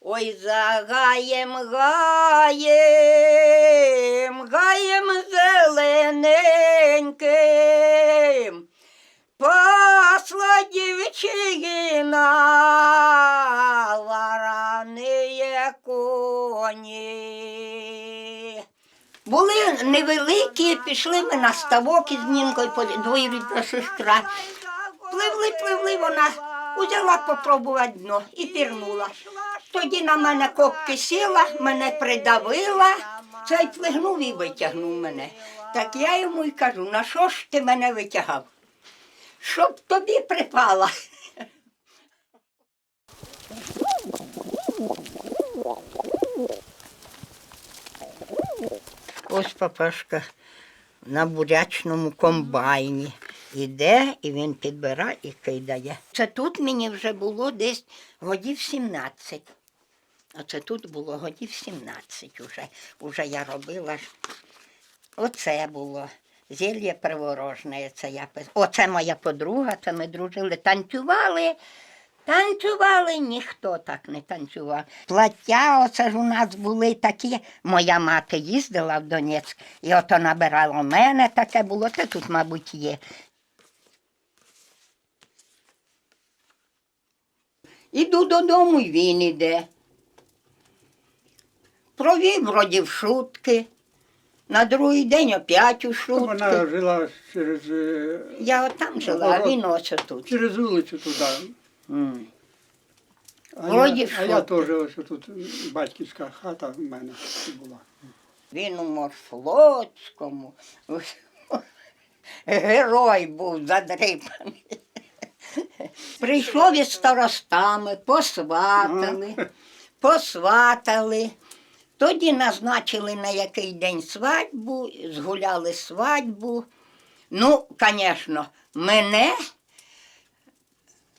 Ой, за гаєм, гаєм, зелененьким. Пасла дівчина, вараниє коні. Були невеликі, пішли ми на ставок із Нінкою, двоюрідна сестра. Пливли, пливли, вона узяла попробувати дно і пірнула. Тоді на мене копки сіла, мене придавила, цей плигнув і витягнув мене. Так я йому й кажу, на що ж ти мене витягав? Щоб тобі припала. Ось папашка на бурячному комбайні. Іде і він підбирає і кидає. Це тут мені вже було десь годів 17. Оце тут було годів 17 уже. Уже я робила. Оце було. Зілля приворожне. Це я пис- Оце моя подруга, це ми дружили, танцювали. Танцювали, ніхто так не танцював. Плаття, оце ж у нас були такі. Моя мати їздила в Донецьк, і ото набирала мене таке було, це тут, мабуть, є. Іду додому, і він іде. Провів вроді в шутки. На другий день опять у шутки. Вона жила через, е, Я отам жила, а він ось тут. через вулицю туди. М. А, Вроді я, а я теж ось тут батьківська хата в мене була. Він у Морфлотському. Герой був задрипаний. Прийшов із старостами, посватали, посватали. Тоді назначили на який день свадьбу, згуляли свадьбу. Ну, звісно, мене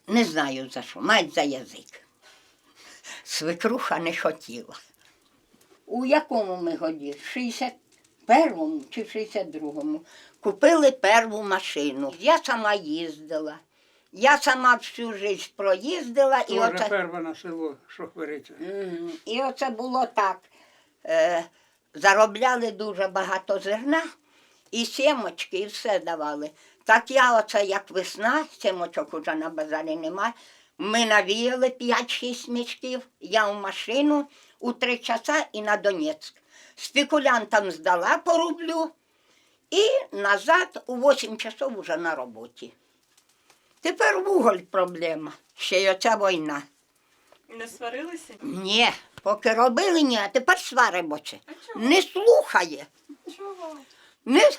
не знаю за що, мать за язик. Свекруха не хотіла. У якому ми годі? 61-му чи 62-му. Купили перву машину. Я сама їздила. Я сама всю життя проїздила і Тоже оце, перша на село Шохвериця. Мгм. і оце було так. Е, заробляли дуже багато зерна, і сімочки, і все давали. Так я оце як весна, сімочок уже на базарі немає. Ми навіяли 5-6 мішків, я в машину у три часа і на Донецьк. Спекулянтам здала по рублю і назад у 8 часов уже на роботі. Тепер вуголь проблема, ще й оця війна. Не сварилися? Ні, поки робили, ні, а тепер сваримося. Не слухає, Чого? не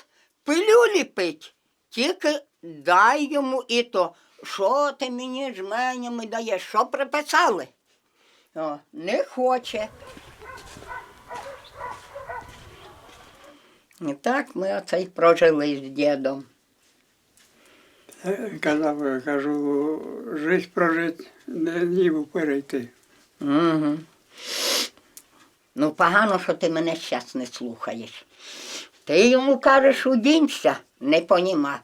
пилюлі пить, тільки дай йому і то, що ти мені жменями даєш, що приписали. О, не хоче. І так ми оце й прожили з дідом. Казав, кажу, життя прожити, не ніву перейти. Угу. Ну, погано, що ти мене зараз не слухаєш. Ти йому кажеш, удінься, не поніма.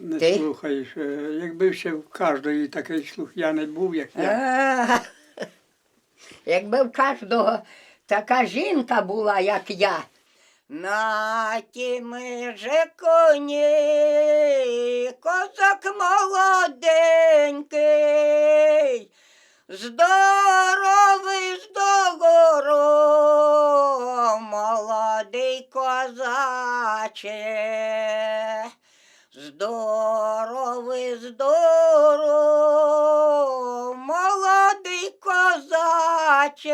Не Ти? слухаєш. Е, Якби ще в кожної такий слух'яний був, як я. А, Якби в кожного така жінка була, як я. На тіми же коні, козак молоденький, здоровий здоровий, молодий козаче. Здоровий, здоров, молодий козаче.